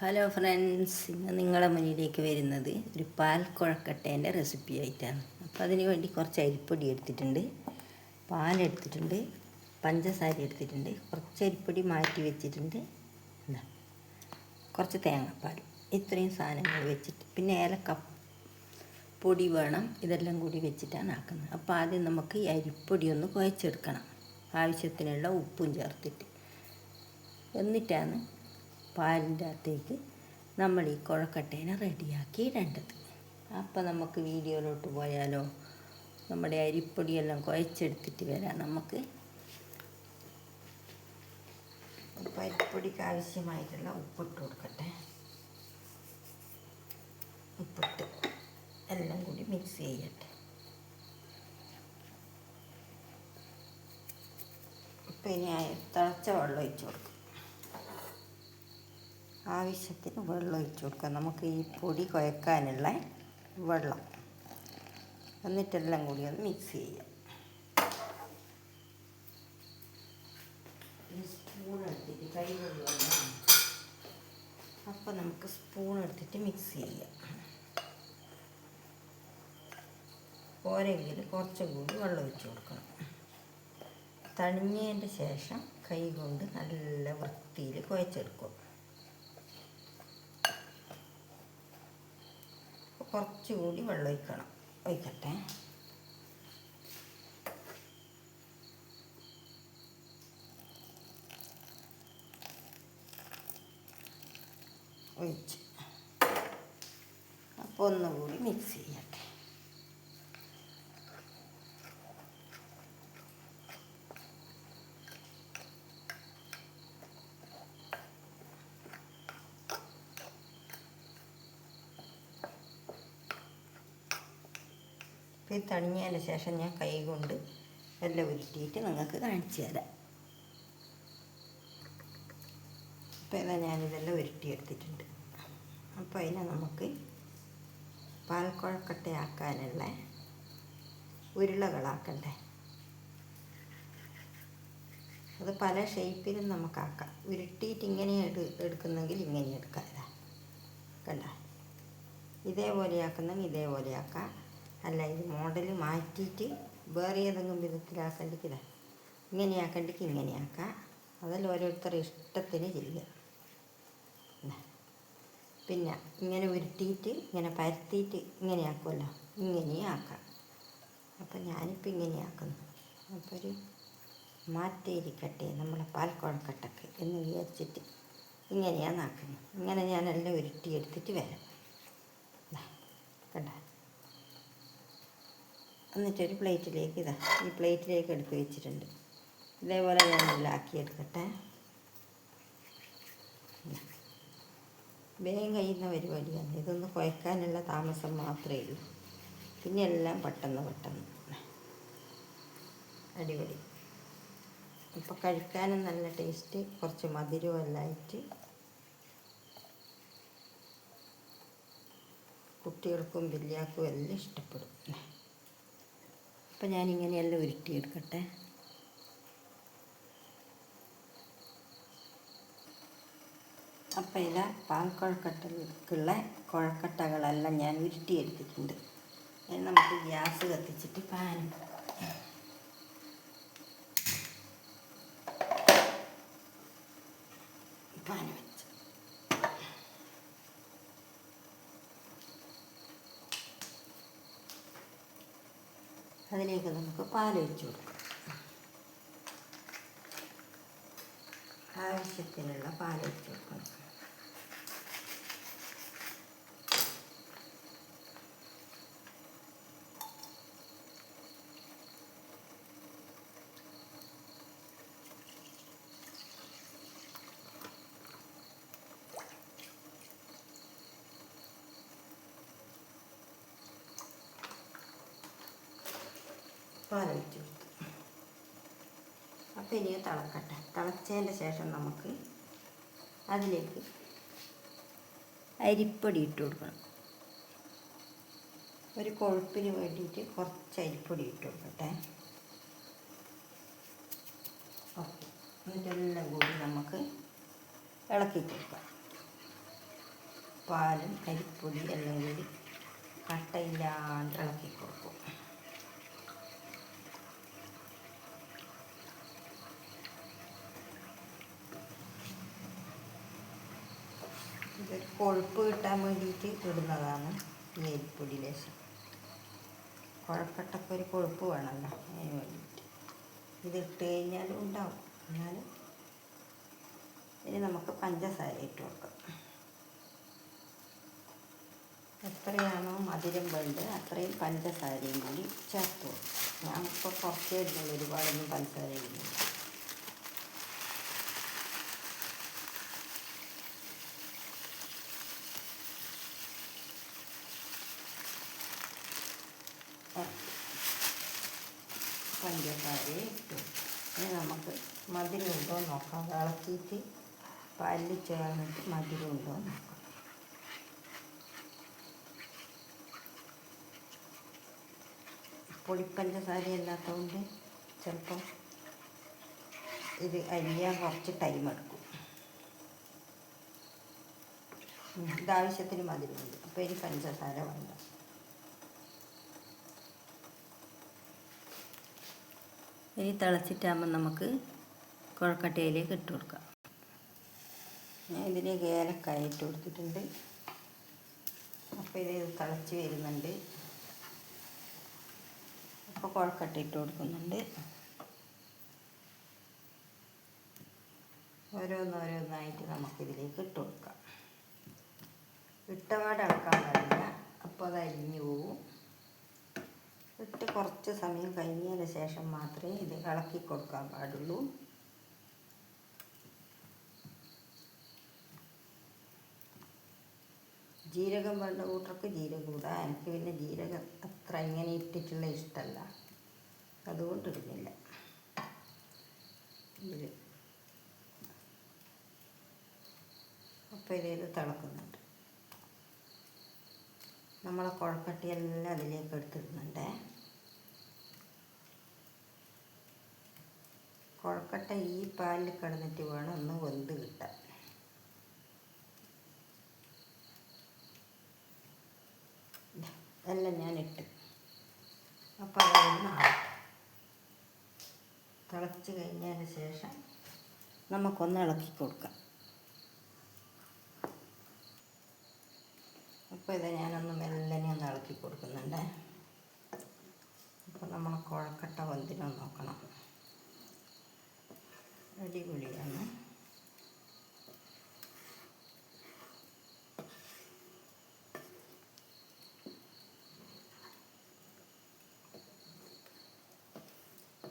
Hello friends ഇന്ന് നിങ്ങളുടെ മുന്നിലേക്ക് വരുന്നത് ഒരു പാൽ കുഴക്കട്ടേന്റെ റെസിപ്പി ആയിട്ടാണ്. അപ്പോൾ അതിന് വേണ്ടി കുറച്ച് അരിപ്പൊടി എടുത്തിട്ടുണ്ട്. പാൽ എടുത്തിട്ടുണ്ട്. പഞ്ചസാര എടുത്തിട്ടുണ്ട്. കുറച്ച് അരിപ്പൊടി മാറ്റി വെച്ചിട്ടുണ്ട്. കുറച്ച് തേങ്ങാപ്പാൽ. ഇത്രയും സാധനങ്ങൾ വെച്ചിട്ട് പിന്നെ ഏലക്ക പൊടി വേണം. ഇതെല്ലാം കൂടി വെച്ചിട്ടാണ് ആക്കുന്നത്. അപ്പോൾ ആദ്യം നമുക്ക് ഈ അരിപ്പൊടി ഒന്ന് കുഴച്ചെടുക്കണം. ആവശ്യത്തിനുള്ള ഉപ്പും ചേർത്തിട്ട്. എന്നിട്ടാണ് പാലിന്റെ അകത്തേക്ക് നമ്മൾ ഈ കുഴക്കട്ടേനെ റെഡിയാക്കി ഇടേണ്ടത്. അപ്പോൾ നമുക്ക് വീഡിയോയിലോട്ട് പോയാലോ? നമ്മുടെ അരിപ്പൊടിയെല്ലാം കുഴച്ചെടുത്തിട്ട് വരാം നമുക്ക്. അപ്പോൾ അരിപ്പൊടിക്ക് ആവശ്യമായിട്ടുള്ള ഉപ്പിട്ട് കൊടുക്കട്ടെ. ഉപ്പിട്ട് എല്ലാം കൂടി മിക്സ് ചെയ്യട്ടെ. ഇപ്പം ഇനി തിളച്ച വെള്ളം ഒഴിച്ച് കൊടുക്കും. ആവശ്യത്തിന് വെള്ളം ഒഴിച്ചു കൊടുക്കുക നമുക്ക് ഈ പൊടി കുഴക്കാനുള്ള വെള്ളം. എന്നിട്ടെല്ലാം കൂടി ഒന്ന് മിക്സ് ചെയ്യാം. സ്പൂൺ എടുത്തിട്ട് കൈ അപ്പോൾ നമുക്ക് സ്പൂൺ എടുത്തിട്ട് മിക്സ് ചെയ്യാം. പോരെങ്കിൽ കുറച്ചും കൂടി വെള്ളം ഒഴിച്ച് കൊടുക്കണം. തണിഞ്ഞതിന്റെ ശേഷം കൈ കൊണ്ട് നല്ല വൃത്തിയിൽ കുഴച്ചെടുക്കും കുറച്ചുകൂടി വെള്ളം ഒഴിക്കണം. ഒഴിക്കട്ടെ. ഒഴിച്ച്. അപ്പോൾ ഒന്നുകൂടി മിക്സ് ചെയ്യട്ടെ അപ്പോൾ ഇത് തണിഞ്ഞതിന് ശേഷം ഞാൻ കൈ കൊണ്ട് എല്ലാം ഉരുട്ടിയിട്ട് നിങ്ങൾക്ക് കാണിച്ചു തരാം. അപ്പോൾ ഇതാ ഞാനിതെല്ലാം ഉരുട്ടിയെടുത്തിട്ടുണ്ട്. അപ്പോൾ അതിനെ നമുക്ക് പാൽക്കുഴക്കട്ടയാക്കാനുള്ള ഉരുളകളാക്കണ്ടേ? അത് പല ഷേപ്പിലും നമുക്കാക്കാം. ഉരുട്ടിയിട്ട് ഇങ്ങനെ എടു എടുക്കുന്നെങ്കിൽ ഇങ്ങനെ എടുക്കാം. ഇതാ. കണ്ട? ഇതേപോലെ ആക്കുന്നെങ്കിൽ ഇതേപോലെ ആക്കാം അല്ല ഇത് മോഡൽ മാറ്റിയിട്ട് വേറെ ഏതെങ്കിലും വിധത്തിലാക്കണ്ടെങ്കിൽ ഇതാ ഇങ്ങനെയാക്കണ്ടെങ്കിൽ ഇങ്ങനെയാക്കാം അതെല്ലാം ഓരോരുത്തരുടെ ഇഷ്ടത്തിന് ചെയ്യുക പിന്നെ ഇങ്ങനെ ഉരുട്ടിയിട്ട് ഇങ്ങനെ പരത്തിയിട്ട് ഇങ്ങനെയാക്കുമല്ലോ ഇങ്ങനെയും ആക്കാം. അപ്പം ഞാനിപ്പോൾ ഇങ്ങനെയാക്കുന്നു അപ്പോൾ ഒരു മാറ്റിയിരിക്കട്ടെ നമ്മളെ പാൽ കുഴക്കട്ടക്ക് എന്ന് വിചാരിച്ചിട്ട് ഇങ്ങനെയാണ് ആക്കുന്നത് ഇങ്ങനെ ഞാനെല്ലാം ഉരുട്ടിയെടുത്തിട്ട് വരാം. കണ്ടോ? എന്നിട്ടൊരു പ്ലേറ്റിലേക്ക് ഇതാ ഈ പ്ലേറ്റിലേക്ക് എടുത്ത് വെച്ചിട്ടുണ്ട്. ഇതേപോലെ ഞാൻ ഇതാ. വേഗം കഴിയുന്ന പരിപാടിയാണ് ഇതൊന്ന് കുഴക്കാനുള്ള താമസം മാത്രമേ ഉള്ളൂ. പിന്നെ എല്ലാം പെട്ടെന്ന് പെട്ടെന്ന്. അടിപൊളി. ഇപ്പോൾ കഴിക്കാനും നല്ല ടേസ്റ്റ് കുറച്ച് മധുരവും എല്ലാം ആയിട്ട്. കുട്ടികൾക്കും വലിയാർക്കും എല്ലാം ഇഷ്ടപ്പെടും. അപ്പം ഞാനിങ്ങനെയെല്ലാം ഉരുട്ടിയെടുക്കട്ടെ. അപ്പം ഇല പാൽ കുഴക്കട്ടക്കുള്ള കുഴക്കട്ടകളെല്ലാം ഞാൻ ഉരുട്ടിയെടുത്തിട്ടുണ്ട്. നമുക്ക് ഗ്യാസ് കത്തിച്ചിട്ട് പാൻ അതിലേക്ക് നമുക്ക് പാലൊഴിച്ച് കൊടുക്കാം. ആവശ്യത്തിനുള്ള പാലൊഴിച്ച് കൊടുക്കണം പാലൊഴിച്ച് കൊടുത്തു അപ്പോൾ ഇനി തിളക്കട്ടെ. തിളച്ചതിന്റെ ശേഷം നമുക്ക് അതിലേക്ക് അരിപ്പൊടി ഇട്ട് കൊടുക്കണം. ഒരു കൊഴുപ്പിന് വേണ്ടിയിട്ട് കുറച്ച് അരിപ്പൊടി ഇട്ട് കൊടുക്കട്ടെ. ഓക്കെ. എന്നിട്ടെല്ലാം കൂടി നമുക്ക് ഇളക്കി കൊടുക്കാം. പാലും അരിപ്പൊടി എല്ലാം കൂടി കട്ടയില്ലാണ്ട് ഇളക്കി കൊടുക്കും. ഇത് കൊഴുപ്പ് കിട്ടാൻ വേണ്ടിയിട്ട് ഇടുന്നതാണ് ഈ അരിപ്പൊടി ലേശം. കുഴക്കട്ടൊക്കെ ഒരു കൊഴുപ്പ് വേണമല്ലോ അതിന് വേണ്ടിയിട്ട്. ഇത് ഇട്ട് കഴിഞ്ഞാലും ഉണ്ടാവും. എന്നാലും ഇനി നമുക്ക് പഞ്ചസാര ഇട്ട് കൊടുക്കാം. എത്രയാണോ മധുരം വേണ്ടത് അത്രയും പഞ്ചസാരയും കൂടി ചേർത്ത് കൊടുക്കും. ഞാൻ ഇപ്പോൾ കുറച്ചേ ഇടുന്നുള്ളൂ. ഒരുപാടൊന്നും പഞ്ചസാര ഇടുന്നില്ല. പഞ്ചസാര ഇട്ടു ഇനി നമുക്ക് മധുരമുണ്ടോ എന്ന് നോക്കാം. വിളക്കിയിട്ട് പാലിൽ ചേർന്നിട്ട് മധുരമുണ്ടോ എന്ന് നോക്കാം. പൊടിപ്പഞ്ചസാര അല്ലാത്തതുകൊണ്ട് ചിലപ്പം ഇത് അരിയാൻ കുറച്ച് ടൈം എടുക്കും. ഇതാവശ്യത്തിന് മധുരമുണ്ട് അപ്പോൾ ഇനി പഞ്ചസാര വേണ്ട. ഇനി തിളച്ചിട്ടാകുമ്പോൾ നമുക്ക് കുഴക്കട്ടയിലേക്ക് ഇട്ട് കൊടുക്കാം. ഞാൻ ഇതിലേക്ക് ഏലക്കായ ഇട്ട് കൊടുത്തിട്ടുണ്ട്. അപ്പോൾ ഇത് തിളച്ച് വരുന്നുണ്ട്. അപ്പോൾ കുഴക്കട്ട ഇട്ട് കൊടുക്കുന്നുണ്ട്. ഓരോന്നോരോന്നായിട്ട് നമുക്കിതിലേക്ക് ഇട്ട് കൊടുക്കാം. ഇട്ടപാട് അടക്കാൻ പാടില്ല. അപ്പോൾ അത് അരിഞ്ഞു പോകും ഇട്ട് കുറച്ച് സമയം കഴിഞ്ഞതിന് ശേഷം മാത്രമേ ഇത് ഇളക്കി കൊടുക്കാൻ പാടുള്ളൂ. ജീരകം വേണ്ട കൂട്ടർക്ക് ജീരകം ഇടാം. എനിക്ക് പിന്നെ ജീരകം അത്ര ഇങ്ങനെ ഇട്ടിട്ടുള്ള ഇഷ്ടമല്ല അതുകൊണ്ട് ഇടുന്നില്ല. അപ്പോൾ ഇതിൽ തിളക്കുന്നുണ്ട്. നമ്മളെ കുഴക്കട്ടിയെല്ലാം അതിലേക്ക് എടുത്തിടുന്നുണ്ടേ. കുഴക്കട്ട ഈ പാലിൽ കിടന്നിട്ട് വേണം ഒന്ന് വെന്ത് കിട്ടാൻ. എല്ലാം ഞാൻ ഇട്ട് അപ്പോൾ അതൊന്ന് തിളച്ച് കഴിഞ്ഞതിന് ശേഷം നമുക്കൊന്ന് ഇളക്കി കൊടുക്കാം. അപ്പോൾ ഇത് ഞാനൊന്ന് മെല്ലനെ ഒന്ന് ഇളക്കി കൊടുക്കുന്നുണ്ട്. അപ്പോൾ നമ്മൾ കുഴക്കട്ട വന്തിനോ നോക്കണം. അടിപൊളിയാണ്.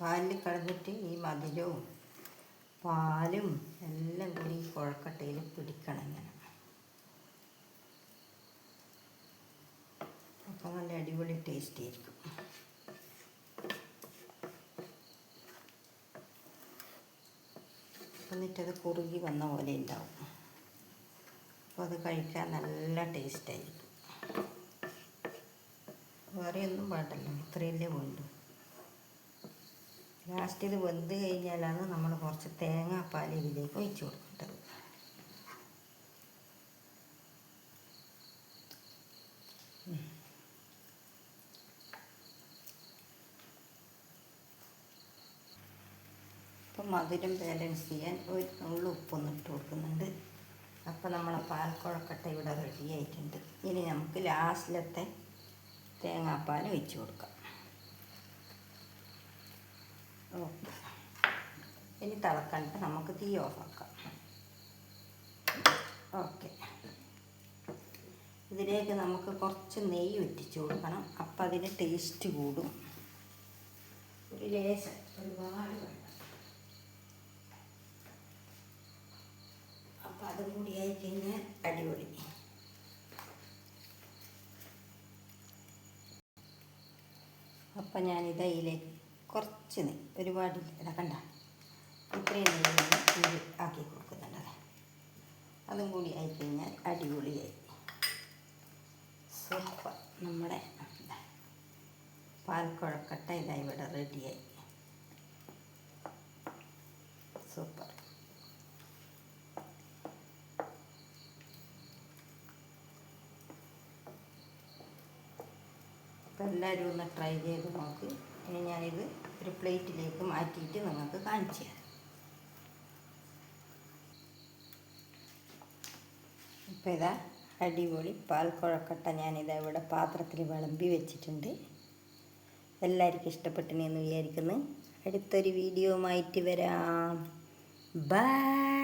പാലിൽ കളഞ്ഞിട്ട് ഈ മധുരവും പാലും എല്ലാം കൂടി ഈ കുഴക്കട്ടയിൽ പിടിക്കണം ഇങ്ങനെ. അപ്പോൾ നല്ല അടിപൊളി ടേസ്റ്റ് ആയിരിക്കും. എന്നിട്ടത് കുറുകി വന്ന പോലെ ഉണ്ടാവും. അപ്പോൾ അത് കഴിക്കാൻ നല്ല ടേസ്റ്റായിരിക്കും വേറെ ഒന്നും വേണ്ടല്ലോ ഇത്രയല്ലേ വേണ്ടു. ലാസ്റ്റ് ഇത് വെന്ത് കഴിഞ്ഞാലാണ് നമ്മൾ കുറച്ച് തേങ്ങാപ്പാൽ ഇതിലേക്ക് ഒഴിച്ചു കൊടുക്കേണ്ടത് ഇപ്പം മധുരം ബാലൻസ് ചെയ്യാൻ ഒരു നുള്ളു ഉപ്പൊന്ന് ഇട്ട് കൊടുക്കുന്നുണ്ട്. അപ്പോൾ നമ്മളെ പാൽക്കുഴക്കട്ട ഇവിടെ റെഡി ആയിട്ടുണ്ട്. ഇനി നമുക്ക് ലാസ്റ്റിലത്തെ തേങ്ങാപ്പാൽ ഒഴിച്ച് കൊടുക്കാം. ഓക്കെ. ഇനി തിളക്കണ്ട നമുക്ക് തീ ഓഫാക്കാം ഓക്കെ. ഇതിലേക്ക് നമുക്ക് കുറച്ച് നെയ്യ് ഒറ്റിച്ച് കൊടുക്കണം. അപ്പം അതിന്റെ ടേസ്റ്റ് കൂടും. ഒരു ലേശം ഒരുപാട് വേണ്ട അപ്പം അതും കൂടി ആയി കഴിഞ്ഞാൽ അടിപൊളി. അപ്പം ഞാനിത് അതിലേക്ക് കുറച്ച് നെയ് ഒരുപാട് ഇതാ കണ്ട? ഇത്രയും നെയ്യ് ആക്കി കൊടുക്കുന്നുണ്ട് അതും. കൂടി ആയി കഴിഞ്ഞാൽ അടിപൊളിയായി. സൂപ്പർ. നമ്മുടെ പാൽക്കുഴക്കട്ട ഇതായി ഇവിടെ റെഡിയായി സൂപ്പർ അപ്പോൾ എല്ലാവരും ഒന്ന് ട്രൈ ചെയ്ത് നോക്ക്. ഇനി ഞാനിത് ഒരു പ്ലേറ്റിലേക്ക് മാറ്റിയിട്ട് നിങ്ങൾക്ക് കാണിച്ചു തരാം. ഇപ്പോൾ ഇതാ അടിപൊളി പാൽ കുഴക്കട്ട ഞാനിതാ ഇവിടെ പാത്രത്തിൽ വിളമ്പി വെച്ചിട്ടുണ്ട്. എല്ലാവർക്കും ഇഷ്ടപ്പെട്ടിനെന്ന് വിചാരിക്കുന്നു. അടുത്തൊരു ആയിട്ട് വരാം. ബൈ